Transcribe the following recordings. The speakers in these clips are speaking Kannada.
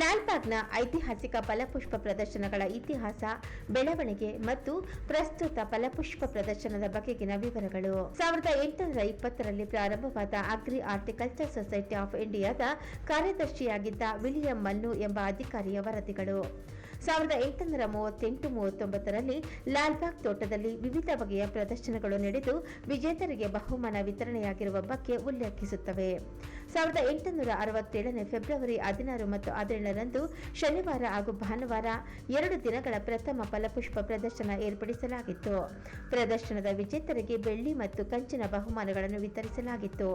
ಲಾಲ್ಬಾಗ್ನ ಐತಿಹಾಸಿಕ ಫಲಪುಷ್ಪ ಪ್ರದರ್ಶನಗಳ ಇತಿಹಾಸ, ಬೆಳವಣಿಗೆ ಮತ್ತು ಪ್ರಸ್ತುತ ಫಲಪುಷ್ಪ ಪ್ರದರ್ಶನದ ಬಗೆಗಿನ ವಿವರಗಳು. ಸಾವಿರದ ಎಂಟುನೂರ ಇಪ್ಪತ್ತರಲ್ಲಿ ಪ್ರಾರಂಭವಾದ ಅಗ್ರಿ ಆರ್ಟಿಕಲ್ಚರ್ ಸೊಸೈಟಿ ಆಫ್ ಇಂಡಿಯಾದ ಕಾರ್ಯದರ್ಶಿಯಾಗಿದ್ದ ವಿಲಿಯಂ ಮನ್ನು ಎಂಬ ಅಧಿಕಾರಿಯ ವರದಿಗಳು. ಸಾವಿರದ ಎಂಟುನೂರ ಮೂವತ್ತೆಂಟು ಮೂವತ್ತೊಂಬತ್ತರಲ್ಲಿ ಲಾಲ್ಬಾಗ್ ತೋಟದಲ್ಲಿ ವಿವಿಧ ಬಗೆಯ ಪ್ರದರ್ಶನಗಳು ನಡೆದು, ವಿಜೇತರಿಗೆ ಬಹುಮಾನ ವಿತರಣೆಯಾಗಿರುವ ಬಗ್ಗೆ ಉಲ್ಲೇಖಿಸುತ್ತವೆ. ಸಾವಿರದ ಎಂಟುನೂರ ಅರವತ್ತೇಳನೇ ಫೆಬ್ರವರಿ ಹದಿನಾರು ಮತ್ತು ಹದಿನೇಳರಂದು ಶನಿವಾರ ಹಾಗೂ ಭಾನುವಾರ ಎರಡು ದಿನಗಳ ಪ್ರಥಮ ಫಲಪುಷ್ಪ ಪ್ರದರ್ಶನ ಏರ್ಪಡಿಸಲಾಗಿತ್ತು. ಪ್ರದರ್ಶನದ ವಿಜೇತರಿಗೆ ಬೆಳ್ಳಿ ಮತ್ತು ಕಂಚಿನ ಬಹುಮಾನಗಳನ್ನು ವಿತರಿಸಲಾಗಿತ್ತು.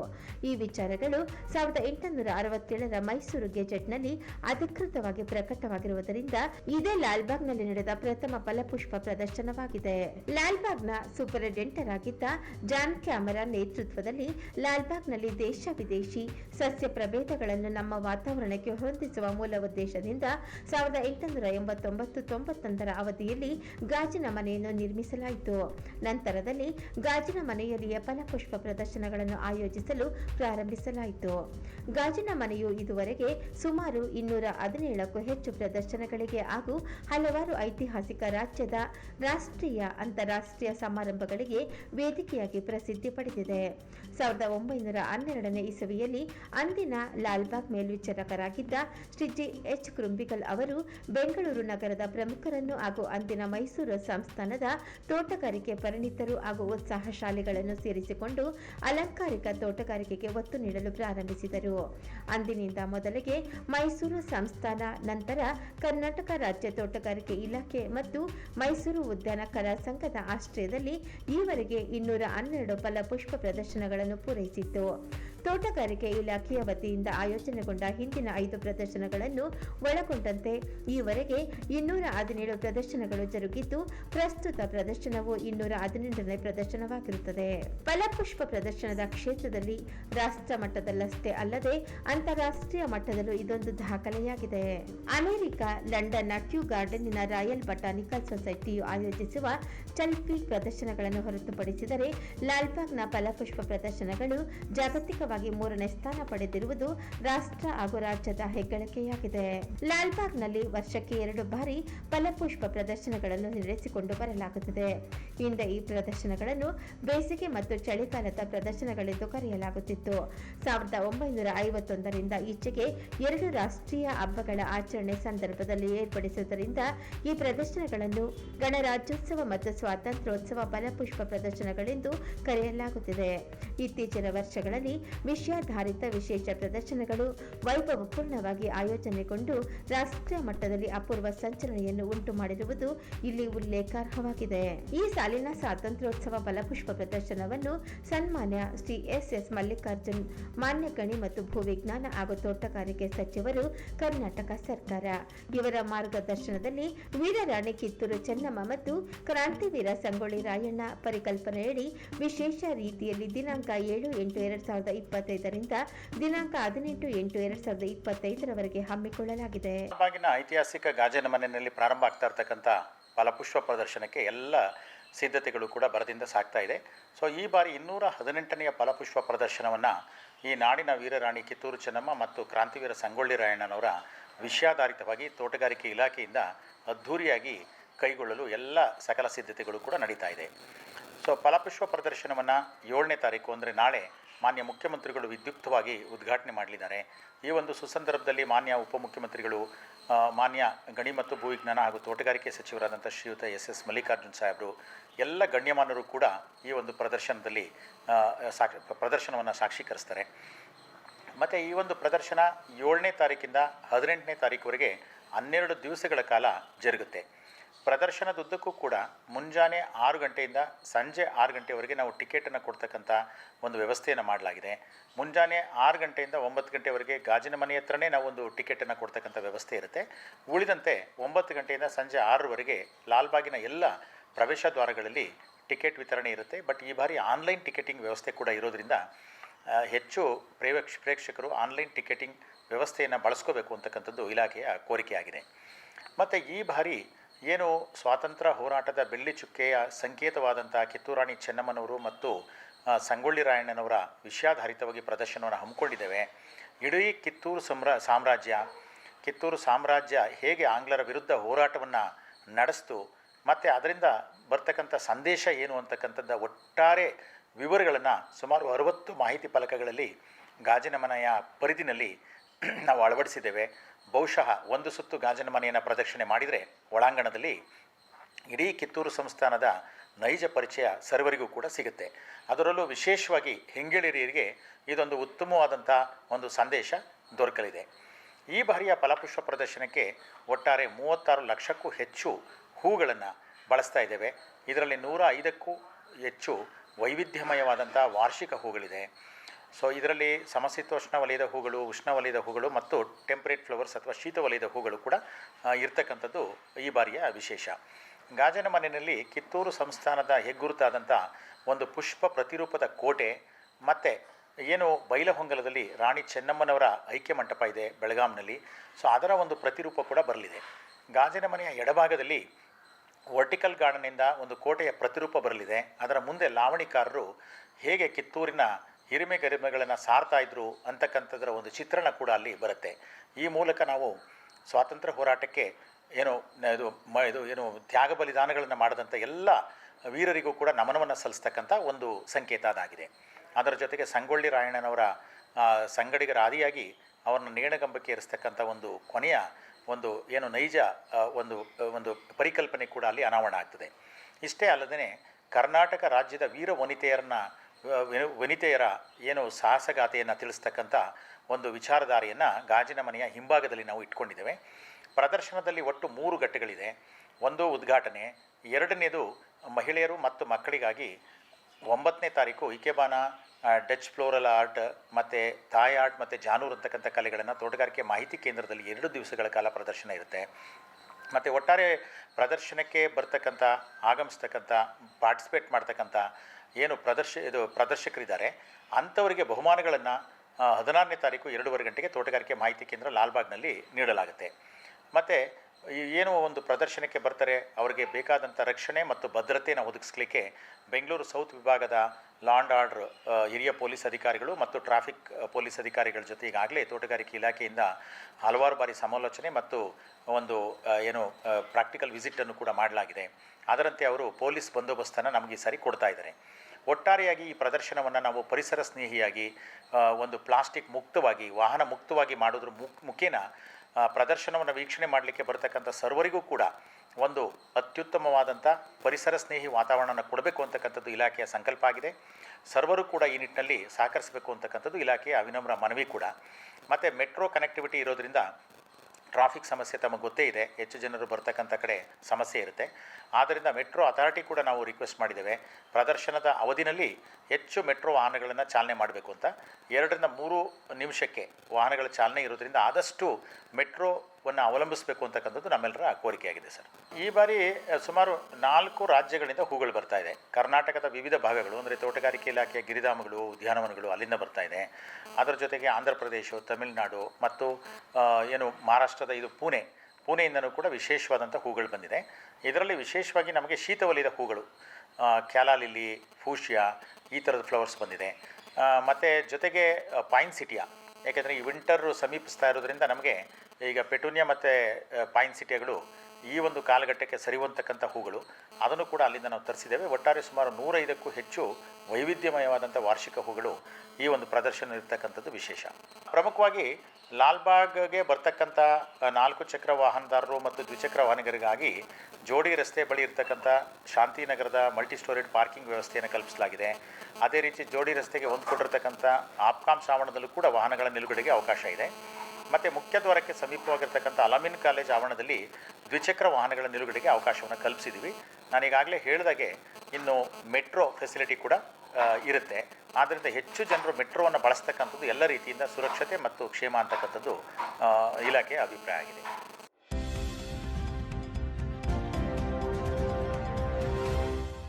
ಈ ವಿಚಾರಗಳು ಸಾವಿರದ ಎಂಟುನೂರ ಅರವತ್ತೇಳರ ಮೈಸೂರು ಗೆಜೆಟ್ನಲ್ಲಿ ಅಧಿಕೃತವಾಗಿ ಪ್ರಕಟವಾಗಿರುವುದರಿಂದ ಇದೇ ಲಾಲ್ಬಾಗ್ನಲ್ಲಿ ನಡೆದ ಪ್ರಥಮ ಫಲಪುಷ್ಪ ಪ್ರದರ್ಶನವಾಗಿದೆ. ಲಾಲ್ಬಾಗ್ನ ಸೂಪರಿಂಟೆಂಡರ್ ಆಗಿದ್ದ ಜಾನ್ ಕ್ಯಾಮರಾ ನೇತೃತ್ವದಲ್ಲಿ ಲಾಲ್ಬಾಗ್ನಲ್ಲಿ ದೇಶ ವಿದೇಶಿ ಸಸ್ಯ ಪ್ರಭೇದಗಳನ್ನು ನಮ್ಮ ವಾತಾವರಣಕ್ಕೆ ಹೊಂದಿಸುವ ಮೂಲ ಉದ್ದೇಶದಿಂದ ಸಾವಿರದ ಎಂಟುನೂರ ಎಂಬತ್ತೊಂಬತ್ತು ತೊಂಬತ್ತೊಂದರ ಅವಧಿಯಲ್ಲಿ ಗಾಜಿನ ಮನೆಯನ್ನು ನಿರ್ಮಿಸಲಾಯಿತು. ನಂತರದಲ್ಲಿ ಗಾಜಿನ ಮನೆಯಲ್ಲಿಯೇ ಫಲಪುಷ್ಪ ಪ್ರದರ್ಶನಗಳನ್ನು ಆಯೋಜಿಸಲು ಪ್ರಾರಂಭಿಸಲಾಯಿತು. ಗಾಜಿನ ಮನೆಯು ಇದುವರೆಗೆ ಸುಮಾರು ಇನ್ನೂರ ಹದಿನೇಳಕ್ಕೂ ಹೆಚ್ಚು ಪ್ರದರ್ಶನಗಳಿಗೆ ಹಾಗೂ ಹಲವಾರು ಐತಿಹಾಸಿಕ ರಾಜ್ಯದ ರಾಷ್ಟ್ರೀಯ, ಅಂತಾರಾಷ್ಟ್ರೀಯ ಸಮಾರಂಭಗಳಿಗೆ ವೇದಿಕೆಯಾಗಿ ಪ್ರಸಿದ್ಧಿ ಪಡೆದಿದೆ. ಸಾವಿರದ ಒಂಬೈನೂರ ಹನ್ನೆರಡನೇ ಇಸವಿಯಲ್ಲಿ ಅಂದಿನ ಲಾಲ್ಬಾಗ್ ಮೇಲ್ವಿಚಾರಕರಾಗಿದ್ದ ಶ್ರೀ ಜಿ ಎಚ್ ಕೃಂಬಿಕಲ್ ಅವರು ಬೆಂಗಳೂರು ನಗರದ ಪ್ರಮುಖರನ್ನು ಹಾಗೂ ಅಂದಿನ ಮೈಸೂರು ಸಂಸ್ಥಾನದ ತೋಟಗಾರಿಕೆ ಪರಿಣಿತರು ಹಾಗೂ ಉತ್ಸಾಹ ಶಾಲೆಗಳನ್ನು ಸೇರಿಸಿಕೊಂಡು ಅಲಂಕಾರಿಕ ತೋಟಗಾರಿಕೆಗೆ ಒತ್ತು ನೀಡಲು ಪ್ರಾರಂಭಿಸಿದರು. ಅಂದಿನಿಂದ ಮೊದಲಿಗೆ ಮೈಸೂರು ಸಂಸ್ಥಾನ, ನಂತರ ಕರ್ನಾಟಕ ರಾಜ್ಯ ತೋಟಗಾರಿಕೆ ಇಲಾಖೆ ಮತ್ತು ಮೈಸೂರು ಉದ್ಯಾನ ಕಲಾ ಸಂಘದ ಆಶ್ರಯದಲ್ಲಿ ಈವರೆಗೆ ಇನ್ನೂರ ಹನ್ನೆರಡು ಫಲಪುಷ್ಪ ಪ್ರದರ್ಶನಗಳನ್ನು ಪೂರೈಸಿತ್ತು. ತೋಟಗಾರಿಕೆ ಇಲಾಖೆಯ ವತಿಯಿಂದ ಆಯೋಜನೆಗೊಂಡ ಹಿಂದಿನ ಐದು ಪ್ರದರ್ಶನಗಳನ್ನು ಒಳಗೊಂಡಂತೆ ಈವರೆಗೆ ಇನ್ನೂರ ಹದಿನೇಳು ಪ್ರದರ್ಶನಗಳು ಜರುಗಿದ್ದು, ಪ್ರಸ್ತುತ ಪ್ರದರ್ಶನವು ಇನ್ನೂರ ಹದಿನೆಂಟನೇ ಪ್ರದರ್ಶನವಾಗಿರುತ್ತದೆ. ಫಲಪುಷ್ಪ ಪ್ರದರ್ಶನದ ಕ್ಷೇತ್ರದಲ್ಲಿ ರಾಷ್ಟ್ರ ಮಟ್ಟದಲ್ಲಷ್ಟೇ ಅಲ್ಲದೆ ಅಂತಾರಾಷ್ಟ್ರೀಯ ಮಟ್ಟದಲ್ಲೂ ಇದೊಂದು ದಾಖಲೆಯಾಗಿದೆ. ಅಮೆರಿಕ, ಲಂಡನ್ನ ಕ್ಯೂ ಗಾರ್ಡನ್ನಿನ ರಾಯಲ್ ಬಟಾನಿಕಲ್ ಸೊಸೈಟಿಯು ಆಯೋಜಿಸುವ ಚಲ್ಪಿ ಪ್ರದರ್ಶನಗಳನ್ನು ಹೊರತುಪಡಿಸಿದರೆ ಲಾಲ್ಬಾಗ್ನ ಫಲಪುಷ್ಪ ಪ್ರದರ್ಶನಗಳು ಜಾಗತಿಕವಾಗಿ ಮೂರನೇ ಸ್ಥಾನ ಪಡೆದಿರುವುದು ರಾಷ್ಟ್ರ ಹಾಗೂ ರಾಜ್ಯದ ಹೆಗ್ಗಳಿಕೆಯಾಗಿದೆ. ಲಾಲ್ಬಾಗ್ನಲ್ಲಿ ವರ್ಷಕ್ಕೆ ಎರಡು ಬಾರಿ ಫಲಪುಷ್ಪ ಪ್ರದರ್ಶನಗಳನ್ನು ನಡೆಸಿಕೊಂಡು ಬರಲಾಗುತ್ತದೆ. ಹಿಂದೆ ಈ ಪ್ರದರ್ಶನಗಳನ್ನು ಬೇಸಿಗೆ ಮತ್ತು ಚಳಿಗಾಲದ ಪ್ರದರ್ಶನಗಳೆಂದು ಕರೆಯಲಾಗುತ್ತಿತ್ತು. ಸಾವಿರದ ಒಂಬೈನೂರ ಐವತ್ತೊಂದರಿಂದ ಈಚೆಗೆ ಎರಡು ರಾಷ್ಟ್ರೀಯ ಹಬ್ಬಗಳ ಆಚರಣೆ ಸಂದರ್ಭದಲ್ಲಿ ಏರ್ಪಡಿಸುವುದರಿಂದ ಈ ಪ್ರದರ್ಶನಗಳನ್ನು ಗಣರಾಜ್ಯೋತ್ಸವ ಮತ್ತು ಸ್ವಾತಂತ್ರ್ಯೋತ್ಸವ ಬಲಪುಷ್ಪ ಪ್ರದರ್ಶನಗಳೆಂದು ಕರೆಯಲಾಗುತ್ತಿದೆ. ಇತ್ತೀಚಿನ ವರ್ಷಗಳಲ್ಲಿ ವಿಷಯಾಧಾರಿತ ವಿಶೇಷ ಪ್ರದರ್ಶನಗಳು ವೈಭವಪೂರ್ಣವಾಗಿ ಆಯೋಜನೆಗೊಂಡು ರಾಷ್ಟ್ರೀಯ ಮಟ್ಟದಲ್ಲಿ ಅಪೂರ್ವ ಸಂಚಲನೆಯನ್ನು ಉಂಟು ಮಾಡಿರುವುದು ಇಲ್ಲಿ ಉಲ್ಲೇಖಾರ್ಹವಾಗಿದೆ. ಈ ಸಾಲಿನ ಸ್ವಾತಂತ್ರ್ಯೋತ್ಸವ ಬಲಪುಷ್ಪ ಪ್ರದರ್ಶನವನ್ನು ಸನ್ಮಾನ್ಯ ಶ್ರೀ ಎಸ್ ಎಸ್ ಮಲ್ಲಿಕಾರ್ಜುನ್, ಮಾನ್ಯ ಗಣಿ ಮತ್ತು ಭೂವಿಜ್ಞಾನ ಹಾಗೂ ತೋಟಗಾರಿಕೆ ಸಚಿವರು, ಕರ್ನಾಟಕ ಸರ್ಕಾರ. ಇವರ ಮಾರ್ಗದರ್ಶನದಲ್ಲಿ ವೀರರಾಣಿ ಕಿತ್ತೂರು ಚೆನ್ನಮ್ಮ ಮತ್ತು ಕ್ರಾಂತಿವೀರ ಸಂಗೊಳ್ಳಿ ರಾಯಣ್ಣ ಪರಿಕಲ್ಪನೆಯಡಿ ವಿಶೇಷ ರೀತಿಯಲ್ಲಿ ದಿನಾಂಕ ಏಳು ಎಂಟು ಎರಡ್ ಸಾವಿರದ ಇಪ್ಪತ್ತೈದರಿಂದ ದಿನಾಂಕ ಹದಿನೆಂಟು ಎಂಟು ಎರಡ್ ಸಾವಿರದ ಇಪ್ಪತ್ತೈದರವರೆಗೆ ಹಮ್ಮಿಕೊಳ್ಳಲಾಗಿದೆ. ಐತಿಹಾಸಿಕ ಗಾಜಿನ ಮನೆಯಲ್ಲಿ ಪ್ರಾರಂಭ ಆಗ್ತಾ ಇರತಕ್ಕಂಥ ಫಲಪುಷ್ಪ ಪ್ರದರ್ಶನಕ್ಕೆ ಎಲ್ಲ ಸಿದ್ಧತೆಗಳು ಕೂಡ ಬರದಿಂದ ಸಾಗ್ತಾ ಇದೆ. ಸೊ ಈ ಬಾರಿ ಇನ್ನೂರ ಹದಿನೆಂಟನೆಯ ಫಲಪುಷ್ಪ ಪ್ರದರ್ಶನವನ್ನು ಈ ನಾಡಿನ ವೀರರಾಣಿ ಕಿತ್ತೂರು ಚೆನ್ನಮ್ಮ ಮತ್ತು ಕ್ರಾಂತಿವೀರ ಸಂಗೊಳ್ಳಿ ರಾಯಣ್ಣನವರ ವಿಷಯಾಧಾರಿತವಾಗಿ ತೋಟಗಾರಿಕೆ ಇಲಾಖೆಯಿಂದ ಅದ್ಧೂರಿಯಾಗಿ ಕೈಗೊಳ್ಳಲು ಎಲ್ಲ ಸಕಲ ಸಿದ್ಧತೆಗಳು ಕೂಡ ನಡೀತಾ ಇದೆ. ಸೊ ಫಲಪುಷ್ಪ ಪ್ರದರ್ಶನವನ್ನು ಏಳನೇ ತಾರೀಕು ಅಂದರೆ ನಾಳೆ ಮಾನ್ಯ ಮುಖ್ಯಮಂತ್ರಿಗಳು ವಿದ್ಯುಕ್ತವಾಗಿ ಉದ್ಘಾಟನೆ ಮಾಡಲಿದ್ದಾರೆ. ಈ ಒಂದು ಸುಸಂದರ್ಭದಲ್ಲಿ ಮಾನ್ಯ ಉಪಮುಖ್ಯಮಂತ್ರಿಗಳು ಮಾನ್ಯ ಗಣಿ ಮತ್ತು ಭೂವಿಜ್ಞಾನ ಹಾಗೂ ತೋಟಗಾರಿಕೆ ಸಚಿವರಾದಂಥ ಶ್ರೀಯುತ ಎಸ್ ಎಸ್ ಮಲ್ಲಿಕಾರ್ಜುನ್ ಸಾಹೇಬರು, ಎಲ್ಲ ಗಣ್ಯಮಾನರು ಕೂಡ ಈ ಒಂದು ಪ್ರದರ್ಶನದಲ್ಲಿ ಸಾಕ್ಷಿ, ಪ್ರದರ್ಶನವನ್ನು ಸಾಕ್ಷೀಕರಿಸ್ತಾರೆ. ಮತ್ತು ಈ ಒಂದು ಪ್ರದರ್ಶನ ಏಳನೇ ತಾರೀಕಿಂದ ಹದಿನೆಂಟನೇ ತಾರೀಕುವರೆಗೆ ಹನ್ನೆರಡು ದಿವಸಗಳ ಕಾಲ ಜರುಗುತ್ತೆ. ಪ್ರದರ್ಶನದುದ್ದಕ್ಕೂ ಕೂಡ ಮುಂಜಾನೆ ಆರು ಗಂಟೆಯಿಂದ ಸಂಜೆ ಆರು ಗಂಟೆವರೆಗೆ ನಾವು ಟಿಕೆಟನ್ನು ಕೊಡ್ತಕ್ಕಂಥ ಒಂದು ವ್ಯವಸ್ಥೆಯನ್ನು ಮಾಡಲಾಗಿದೆ. ಮುಂಜಾನೆ ಆರು ಗಂಟೆಯಿಂದ ಒಂಬತ್ತು ಗಂಟೆವರೆಗೆ ಗಾಜಿನ ಮನೆ ಹತ್ರನೇ ನಾವು ಒಂದು ಟಿಕೆಟನ್ನು ಕೊಡ್ತಕ್ಕಂಥ ವ್ಯವಸ್ಥೆ ಇರುತ್ತೆ. ಉಳಿದಂತೆ ಒಂಬತ್ತು ಗಂಟೆಯಿಂದ ಸಂಜೆ ಆರರವರೆಗೆ ಲಾಲ್ಬಾಗಿನ ಎಲ್ಲ ಪ್ರವೇಶ ದ್ವಾರಗಳಲ್ಲಿ ಟಿಕೆಟ್ ವಿತರಣೆ ಇರುತ್ತೆ. ಬಟ್ ಈ ಬಾರಿ ಆನ್ಲೈನ್ ಟಿಕೆಟಿಂಗ್ ವ್ಯವಸ್ಥೆ ಕೂಡ ಇರೋದ್ರಿಂದ ಹೆಚ್ಚು ಪ್ರೇಕ್ಷ ಪ್ರೇಕ್ಷಕರು ಆನ್ಲೈನ್ ಟಿಕೆಟಿಂಗ್ ವ್ಯವಸ್ಥೆಯನ್ನು ಬಳಸ್ಕೋಬೇಕು ಅಂತಕ್ಕಂಥದ್ದು ಇಲಾಖೆಯ ಕೋರಿಕೆಯಾಗಿದೆ. ಮತ್ತು ಈ ಬಾರಿ ಏನು ಸ್ವಾತಂತ್ರ್ಯ ಹೋರಾಟದ ಬೆಳ್ಳಿ ಚುಕ್ಕೆಯ ಸಂಕೇತವಾದಂಥ ಕಿತ್ತೂರಾಣಿ ಚೆನ್ನಮ್ಮನವರು ಮತ್ತು ಸಂಗೊಳ್ಳಿ ರಾಯಣ್ಣನವರ ವಿಷಯಾಧಾರಿತವಾಗಿ ಪ್ರದರ್ಶನವನ್ನು ಹಮ್ಮಿಕೊಂಡಿದ್ದೇವೆ. ಇಡೀ ಕಿತ್ತೂರು ಸಮ್ರ ಸಾಮ್ರಾಜ್ಯ, ಕಿತ್ತೂರು ಸಾಮ್ರಾಜ್ಯ ಹೇಗೆ ಆಂಗ್ಲರ ವಿರುದ್ಧ ಹೋರಾಟವನ್ನು ನಡೆಸ್ತು, ಮತ್ತು ಅದರಿಂದ ಬರ್ತಕ್ಕಂಥ ಸಂದೇಶ ಏನು ಅಂತಕ್ಕಂಥದ್ದು ಒಟ್ಟಾರೆ ವಿವರಗಳನ್ನು ಸುಮಾರು ಅರವತ್ತು ಮಾಹಿತಿ ಫಲಕಗಳಲ್ಲಿ ಗಾಜಿನ ಮನೆಯ ಪರಿಧಿನಲ್ಲಿ ನಾವು ಅಳವಡಿಸಿದ್ದೇವೆ. ಬಹುಶಃ ಒಂದು ಸುತ್ತು ಗಾಜಿನ ಮನೆಯನ್ನು ಪ್ರದಕ್ಷಿಣೆ ಮಾಡಿದರೆ ಒಳಾಂಗಣದಲ್ಲಿ ಇಡೀ ಕಿತ್ತೂರು ಸಂಸ್ಥಾನದ ನೈಜ ಪರಿಚಯ ಸರ್ವರಿಗೂ ಕೂಡ ಸಿಗುತ್ತೆ. ಅದರಲ್ಲೂ ವಿಶೇಷವಾಗಿ ಹೆಂಗಳಿರಿಯರಿಗೆ ಇದೊಂದು ಉತ್ತಮವಾದಂಥ ಒಂದು ಸಂದೇಶ ದೊರಕಲಿದೆ. ಈ ಬಾರಿಯ ಫಲಪುಷ್ಪ ಪ್ರದರ್ಶನಕ್ಕೆ ಒಟ್ಟಾರೆ ಮೂವತ್ತಾರು ಲಕ್ಷಕ್ಕೂ ಹೆಚ್ಚು ಹೂಗಳನ್ನು ಬಳಸ್ತಾ ಇದ್ದೇವೆ. ಇದರಲ್ಲಿ ನೂರ ಐದಕ್ಕೂ ಹೆಚ್ಚು ವೈವಿಧ್ಯಮಯವಾದಂಥ ವಾರ್ಷಿಕ ಹೂಗಳಿದೆ. ಸೊ ಇದರಲ್ಲಿ ಸಮಶೀತೋಷ್ಣ ವಲಯದ ಹೂಗಳು, ಉಷ್ಣ ವಲಯದ ಹೂಗಳು ಮತ್ತು ಟೆಂಪರೇಟ್ ಫ್ಲವರ್ಸ್ ಅಥವಾ ಶೀತ ವಲಯದ ಹೂಗಳು ಕೂಡ ಇರ್ತಕ್ಕಂಥದ್ದು ಈ ಬಾರಿಯ ವಿಶೇಷ. ಗಾಜನ ಮನೆಯಲ್ಲಿ ಕಿತ್ತೂರು ಸಂಸ್ಥಾನದ ಹೆಗ್ಗುರುತಾದಂಥ ಒಂದು ಪುಷ್ಪ ಪ್ರತಿರೂಪದ ಕೋಟೆ ಮತ್ತು ಏನು ಬೈಲಹೊಂಗಲದಲ್ಲಿ ರಾಣಿ ಚೆನ್ನಮ್ಮನವರ ಐಕ್ಯ ಮಂಟಪ ಇದೆ ಬೆಳಗಾಂನಲ್ಲಿ. ಸೊ ಅದರ ಒಂದು ಪ್ರತಿರೂಪ ಕೂಡ ಬರಲಿದೆ. ಗಾಜಿನ ಮನೆಯ ಎಡಭಾಗದಲ್ಲಿ ವರ್ಟಿಕಲ್ ಗಾರ್ಡನಿಂದ ಒಂದು ಕೋಟೆಯ ಪ್ರತಿರೂಪ ಬರಲಿದೆ. ಅದರ ಮುಂದೆ ಲಾವಣಿಕಾರರು ಹೇಗೆ ಕಿತ್ತೂರಿನ ಹಿರಿಮೆ ಗರಿಮೆಗಳನ್ನು ಸಾರ್ತಾ ಇದ್ರು ಅಂತಕ್ಕಂಥದ್ರ ಒಂದು ಚಿತ್ರಣ ಕೂಡ ಅಲ್ಲಿ ಬರುತ್ತೆ. ಈ ಮೂಲಕ ನಾವು ಸ್ವಾತಂತ್ರ್ಯ ಹೋರಾಟಕ್ಕೆ ಏನು ಇದು ಮ, ಇದು ಏನು ತ್ಯಾಗ ಬಲಿದಾನಗಳನ್ನು ಮಾಡಿದಂಥ ಎಲ್ಲ ವೀರರಿಗೂ ಕೂಡ ನಮನವನ್ನು ಸಲ್ಲಿಸ್ತಕ್ಕಂಥ ಒಂದು ಸಂಕೇತ ಅದಾಗಿದೆ. ಅದರ ಜೊತೆಗೆ ಸಂಗೊಳ್ಳಿ ರಾಯಣ್ಣನವರ ಸಂಗಡಿಗರ ಆದಿಯಾಗಿ ಅವರನ್ನು ನೇಣಗಂಬಕ್ಕೆ ಏರಿಸ್ತಕ್ಕಂಥ ಒಂದು ಕೊನೆಯ ಒಂದು ಏನು ನೈಜ ಒಂದು ಒಂದು ಪರಿಕಲ್ಪನೆ ಕೂಡ ಅಲ್ಲಿ ಅನಾವರಣ ಆಗ್ತದೆ. ಇಷ್ಟೇ ಅಲ್ಲದೆ ಕರ್ನಾಟಕ ರಾಜ್ಯದ ವೀರ ವನಿತೆಯರನ್ನ ವನಿತೆಯರ ಏನು ಸಾಹಸಗಾಥೆಯನ್ನು ತಿಳಿಸ್ತಕ್ಕಂಥ ಒಂದು ವಿಚಾರಧಾರೆಯನ್ನು ಗಾಜಿನ ಮನೆಯ ಹಿಂಭಾಗದಲ್ಲಿ ನಾವು ಇಟ್ಕೊಂಡಿದ್ದೇವೆ. ಪ್ರದರ್ಶನದಲ್ಲಿ ಒಟ್ಟು ಮೂರು ಘಟ್ಟಗಳಿದೆ. ಒಂದು ಉದ್ಘಾಟನೆ, ಎರಡನೇದು ಮಹಿಳೆಯರು ಮತ್ತು ಮಕ್ಕಳಿಗಾಗಿ ಒಂಬತ್ತನೇ ತಾರೀಕು ಇಕೆಬಾನ ಡಚ್ ಫ್ಲೋರಲ್ ಆರ್ಟ್ ಮತ್ತು ಥಾಯ್ ಆರ್ಟ್ ಮತ್ತು ಜಾನೂರ್ ಅಂತಕ್ಕಂಥ ಕಲೆಗಳನ್ನು ತೋಟಗಾರಿಕೆ ಮಾಹಿತಿ ಕೇಂದ್ರದಲ್ಲಿ ಎರಡು ದಿವಸಗಳ ಕಾಲ ಪ್ರದರ್ಶನ ಇರುತ್ತೆ. ಮತ್ತು ಒಟ್ಟಾರೆ ಪ್ರದರ್ಶನಕ್ಕೆ ಬರ್ತಕ್ಕಂಥ, ಆಗಮಿಸ್ತಕ್ಕಂಥ ಪಾರ್ಟಿಸಿಪೇಟ್ ಮಾಡ್ತಕ್ಕಂಥ ಏನು ಪ್ರದರ್ಶ, ಇದು ಪ್ರದರ್ಶಕರಿದ್ದಾರೆ, ಅಂಥವರಿಗೆ ಬಹುಮಾನಗಳನ್ನು ಹದಿನಾರನೇ ತಾರೀಕು ಎರಡೂವರೆ ಗಂಟೆಗೆ ತೋಟಗಾರಿಕೆ ಮಾಹಿತಿ ಕೇಂದ್ರ ಲಾಲ್ಬಾಗ್ನಲ್ಲಿ ನೀಡಲಾಗುತ್ತೆ. ಮತ್ತು ಏನು ಒಂದು ಪ್ರದರ್ಶನಕ್ಕೆ ಬರ್ತಾರೆ, ಅವರಿಗೆ ಬೇಕಾದಂಥ ರಕ್ಷಣೆ ಮತ್ತು ಭದ್ರತೆಯನ್ನು ಒದಗಿಸ್ಲಿಕ್ಕೆ ಬೆಂಗಳೂರು ಸೌತ್ ವಿಭಾಗದ ಲಾಂಡ್ ಆರ್ಡರ್ ಹಿರಿಯ ಪೊಲೀಸ್ ಅಧಿಕಾರಿಗಳು ಮತ್ತು ಟ್ರಾಫಿಕ್ ಪೊಲೀಸ್ ಅಧಿಕಾರಿಗಳ ಜೊತೆ ಈಗಾಗಲೇ ತೋಟಗಾರಿಕೆ ಇಲಾಖೆಯಿಂದ ಹಲವಾರು ಬಾರಿ ಸಮಾಲೋಚನೆ ಮತ್ತು ಒಂದು ಏನು ಪ್ರಾಕ್ಟಿಕಲ್ ವಿಸಿಟನ್ನು ಕೂಡ ಮಾಡಲಾಗಿದೆ. ಅದರಂತೆ ಅವರು ಪೊಲೀಸ್ ಬಂದೋಬಸ್ತನ್ನು ನಮಗೆ ಈ ಸಾರಿ ಕೊಡ್ತಾ ಇದ್ದಾರೆ. ಒಟ್ಟಾರೆಯಾಗಿ ಈ ಪ್ರದರ್ಶನವನ್ನು ನಾವು ಪರಿಸರ ಸ್ನೇಹಿಯಾಗಿ ಒಂದು ಪ್ಲಾಸ್ಟಿಕ್ ಮುಕ್ತವಾಗಿ, ವಾಹನ ಮುಕ್ತವಾಗಿ ಮಾಡೋದ್ರ ಮುಖ ಮುಖೇನ ಪ್ರದರ್ಶನವನ್ನು ವೀಕ್ಷಣೆ ಮಾಡಲಿಕ್ಕೆ ಬರತಕ್ಕಂಥ ಸರ್ವರಿಗೂ ಕೂಡ ಒಂದು ಅತ್ಯುತ್ತಮವಾದಂಥ ಪರಿಸರ ಸ್ನೇಹಿ ವಾತಾವರಣನ ಕೊಡಬೇಕು ಅಂತಕ್ಕಂಥದ್ದು ಇಲಾಖೆಯ ಸಂಕಲ್ಪ ಆಗಿದೆ. ಸರ್ವರು ಕೂಡ ಈ ನಿಟ್ಟಿನಲ್ಲಿ ಸಹಕರಿಸಬೇಕು ಅಂತಕ್ಕಂಥದ್ದು ಇಲಾಖೆಯ ಅವಿನಮ್ರ ಮನವಿ ಕೂಡ. ಮತ್ತು ಮೆಟ್ರೋ ಕನೆಕ್ಟಿವಿಟಿ ಇರೋದ್ರಿಂದ ಟ್ರಾಫಿಕ್ ಸಮಸ್ಯೆ ತಮಗೆ ಗೊತ್ತೇ ಇದೆ. ಹೆಚ್ಚು ಜನರು ಬರ್ತಕ್ಕಂಥ ಕಡೆ ಸಮಸ್ಯೆ ಇರುತ್ತೆ. ಆದ್ದರಿಂದ ಮೆಟ್ರೋ ಅಥಾರಿಟಿ ಕೂಡ ನಾವು ರಿಕ್ವೆಸ್ಟ್ ಮಾಡಿದ್ದೇವೆ. ಪ್ರದರ್ಶನದ ಅವಧಿನಲ್ಲಿ ಹೆಚ್ಚು ಮೆಟ್ರೋ ವಾಹನಗಳನ್ನು ಚಾಲನೆ ಮಾಡಬೇಕು ಅಂತ. ಎರಡರಿಂದ ಮೂರು ನಿಮಿಷಕ್ಕೆ ವಾಹನಗಳ ಚಾಲನೆ ಇರೋದ್ರಿಂದ ಆದಷ್ಟು ಮೆಟ್ರೋವನ್ನು ಅವಲಂಬಿಸಬೇಕು ಅಂತಕ್ಕಂಥದ್ದು ನಮ್ಮೆಲ್ಲರ ಕೋರಿಕೆಯಾಗಿದೆ ಸರ್. ಈ ಬಾರಿ ಸುಮಾರು ನಾಲ್ಕು ರಾಜ್ಯಗಳಿಂದ ಹೂಗಳು ಬರ್ತಾ ಇದೆ. ಕರ್ನಾಟಕದ ವಿವಿಧ ಭಾಗಗಳು, ಅಂದರೆ ತೋಟಗಾರಿಕೆ ಇಲಾಖೆಯ ಗಿರಿಧಾಮಗಳು, ಉದ್ಯಾನವನಗಳು ಅಲ್ಲಿಂದ ಬರ್ತಾ ಇದೆ. ಅದರ ಜೊತೆಗೆ ಆಂಧ್ರ ಪ್ರದೇಶ, ತಮಿಳುನಾಡು ಮತ್ತು ಏನು ಮಹಾರಾಷ್ಟ್ರದ ಇದು ಪುಣೆ, ಪುಣೆಯಿಂದನೂ ಕೂಡ ವಿಶೇಷವಾದಂಥ ಹೂಗಳು ಬಂದಿದೆ. ಇದರಲ್ಲಿ ವಿಶೇಷವಾಗಿ ನಮಗೆ ಶೀತವಲಯದ ಹೂಗಳು ಕ್ಯಾಲಾಲಿಲಿ ಕ್ಯಾಲಾ ಲಿಲ್ಲಿ ಫೂಷಿಯಾ ಈ ಥರದ ಫ್ಲವರ್ಸ್ ಬಂದಿದೆ. ಮತ್ತು ಜೊತೆಗೆ ಪೈನ್ ಸಿಟಿಯಾ ಯಾಕೆಂದರೆ ಈ ವಿಂಟರ್ ಸಮೀಪಿಸ್ತಾ ಇರೋದ್ರಿಂದ ನಮಗೆ ಈಗ ಪೆಟೂನಿಯಾ ಮತ್ತು ಪೈನ್ ಸಿಟಿಗಳು ಈ ಒಂದು ಕಾಲಘಟ್ಟಕ್ಕೆ ಸರಿವಂತಕ್ಕಂಥ ಹೂಗಳು, ಅದನ್ನು ಕೂಡ ಅಲ್ಲಿಂದ ನಾವು ತರಿಸಿದ್ದೇವೆ. ಒಟ್ಟಾರೆ ಸುಮಾರು ನೂರೈದಕ್ಕೂ ಹೆಚ್ಚು ವೈವಿಧ್ಯಮಯವಾದಂಥ ವಾರ್ಷಿಕ ಹೂಗಳು ಈ ಒಂದು ಪ್ರದರ್ಶನ ಇರ್ತಕ್ಕಂಥದ್ದು ವಿಶೇಷ. ಪ್ರಮುಖವಾಗಿ ಲಾಲ್ಬಾಗ್ಗೆ ಬರ್ತಕ್ಕಂಥ ನಾಲ್ಕು ಚಕ್ರ ವಾಹನದಾರರು ಮತ್ತು ದ್ವಿಚಕ್ರ ವಾಹನಗಳಿಗಾಗಿ ಜೋಡಿ ರಸ್ತೆ ಬಳಿ ಇರತಕ್ಕಂಥ ಶಾಂತಿನಗರದ ಮಲ್ಟಿ ಸ್ಟೋರೇಜ್ ಪಾರ್ಕಿಂಗ್ ವ್ಯವಸ್ಥೆಯನ್ನು ಕಲ್ಪಿಸಲಾಗಿದೆ. ಅದೇ ರೀತಿ ಜೋಡಿ ರಸ್ತೆಗೆ ಹೊಂದ್ಕೊಂಡಿರ್ತಕ್ಕಂಥ ಆಪ್ಕಾಂ ಶ್ರಾವಣದಲ್ಲೂ ಕೂಡ ವಾಹನಗಳ ನಿಲುಗಡೆಗೆ ಅವಕಾಶ ಇದೆ. ಮತ್ತು ಮುಖ್ಯ ದ್ವಾರಕ್ಕೆ ಸಮೀಪವಾಗಿರ್ತಕ್ಕಂಥ ಅಲಮಿನ್ ಕಾಲೇಜ್ ಆವರಣದಲ್ಲಿ ದ್ವಿಚಕ್ರ ವಾಹನಗಳ ನಿಲುಗಡೆಗೆ ಅವಕಾಶವನ್ನು ಕಲ್ಪಿಸಿದ್ದೀವಿ ನಾನು ಈಗಾಗಲೇ ಹೇಳಿದಾಗೆ ಇನ್ನು ಮೆಟ್ರೋ ಫೆಸಿಲಿಟಿ ಕೂಡ ಇರುತ್ತೆ. ಆದ್ದರಿಂದ ಹೆಚ್ಚು ಜನರು ಮೆಟ್ರೋವನ್ನು ಬಳಸ್ತಕ್ಕಂಥದ್ದು ಎಲ್ಲ ರೀತಿಯಿಂದ ಸುರಕ್ಷತೆ ಮತ್ತು ಕ್ಷೇಮ ಅಂತಕ್ಕಂಥದ್ದು ಇಲಾಖೆಯ ಅಭಿಪ್ರಾಯ ಆಗಿದೆ.